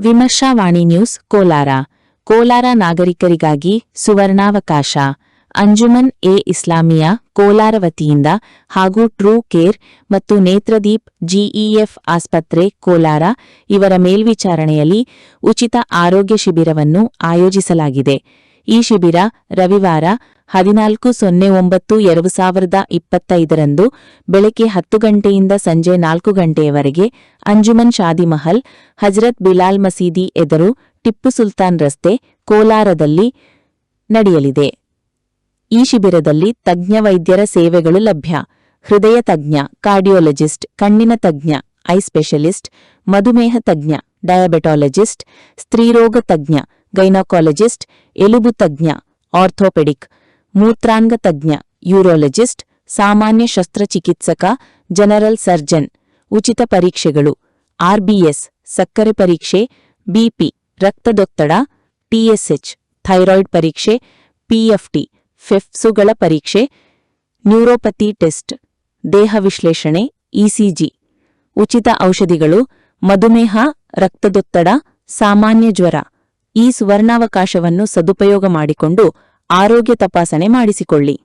ವಿಮರ್ಶಾವಾಣಿ news Kolar. Kolar ನಾಗರಿಕರಿಗಾಗಿ ಸುವರ್ಣಾವಕಾಶ. Anjuman A. Islamia Kolar ವತಿಯಿಂದ ಹಾಗೂ ಟ್ರೂ ಕೇರ್ ಮತ್ತು ನೇತ್ರದೀಪ್ ಜಿಇಎಫ್ ಆಸ್ಪತ್ರೆ ಕೋಲಾರ ಇವರ ಮೇಲ್ವಿಚಾರಣೆಯಲ್ಲಿ ಉಚಿತ ಆರೋಗ್ಯ ಶಿಬಿರವನ್ನು ಆಯೋಜಿಸಲಾಗಿದೆ. ಈ ಶಿಬಿರ ರವಿವಾರ ಹದಿನಾಲ್ಕು ಸೊನ್ನೆ ಒಂಬತ್ತು ಎರಡು ಸಾವಿರದ ಇಪ್ಪತ್ತೈದರಂದು ಬೆಳಗ್ಗೆ ಹತ್ತು ಗಂಟೆಯಿಂದ ಸಂಜೆ ನಾಲ್ಕು ಗಂಟೆಯವರೆಗೆ ಅಂಜುಮನ್ ಶಾದಿ ಮಹಲ್ ಹಜರತ್ ಬಿಲಾಲ್ ಮಸೀದಿ ಎದುರು ಟಿಪ್ಪು ಸುಲ್ತಾನ್ ರಸ್ತೆ ಕೋಲಾರದಲ್ಲಿ ನಡೆಯಲಿದೆ. ಈ ಶಿಬಿರದಲ್ಲಿ ತಜ್ಞ ವೈದ್ಯರ ಸೇವೆಗಳು ಲಭ್ಯ. ಹೃದಯ ತಜ್ಞ, ಕಾರ್ಡಿಯೋಲಜಿಸ್ಟ್, ಕಣ್ಣಿನ ತಜ್ಞ, ಐ ಸ್ಪೆಷಲಿಸ್ಟ್, ಮಧುಮೇಹ ತಜ್ಞ, ಡಯಾಬೆಟಾಲಜಿಸ್ಟ್, ಸ್ತ್ರೀರೋಗ ತಜ್ಞ, ಗೈನಕಾಲಜಿಸ್ಟ್, ಎಲುಬು ತಜ್ಞ, ಆರ್ಥೋಪೆಡಿಕ್ ಮೂತ್ರಾಂಗ ತಜ್ಞ ಯೂರೋಲಜಿಸ್ಟ್, ಸಾಮಾನ್ಯ ಶಸ್ತ್ರಚಿಕಿತ್ಸಕ, ಜನರಲ್ ಸರ್ಜನ್, ಉಚಿತ ಪರೀಕ್ಷೆಗಳು, ಆರ್ಬಿಎಸ್, ಸಕ್ಕರೆ ಪರೀಕ್ಷೆ, ಬಿಪಿ, ರಕ್ತದೊತ್ತಡ ಟಿಎಸ್ಎಚ್ ಥೈರಾಯ್ಡ್ ಪರೀಕ್ಷೆ ಪಿಎಫ್ಟಿ ಫೆಫ್ಸುಗಳ ಪರೀಕ್ಷೆ, ನ್ಯೂರೋಪತಿ ಟೆಸ್ಟ್, ದೇಹ ವಿಶ್ಲೇಷಣೆ ಇಸಿಜಿ ಉಚಿತ ಔಷಧಿಗಳು, ಮಧುಮೇಹ, ರಕ್ತದೊತ್ತಡ, ಸಾಮಾನ್ಯ ಜ್ವರ, ಈ ಸುವರ್ಣಾವಕಾಶವನ್ನು ಸದುಪಯೋಗ ಮಾಡಿಕೊಂಡು ಆರೋಗ್ಯ ತಪಾಸಣೆ ಮಾಡಿಸಿಕೊಳ್ಳಿ.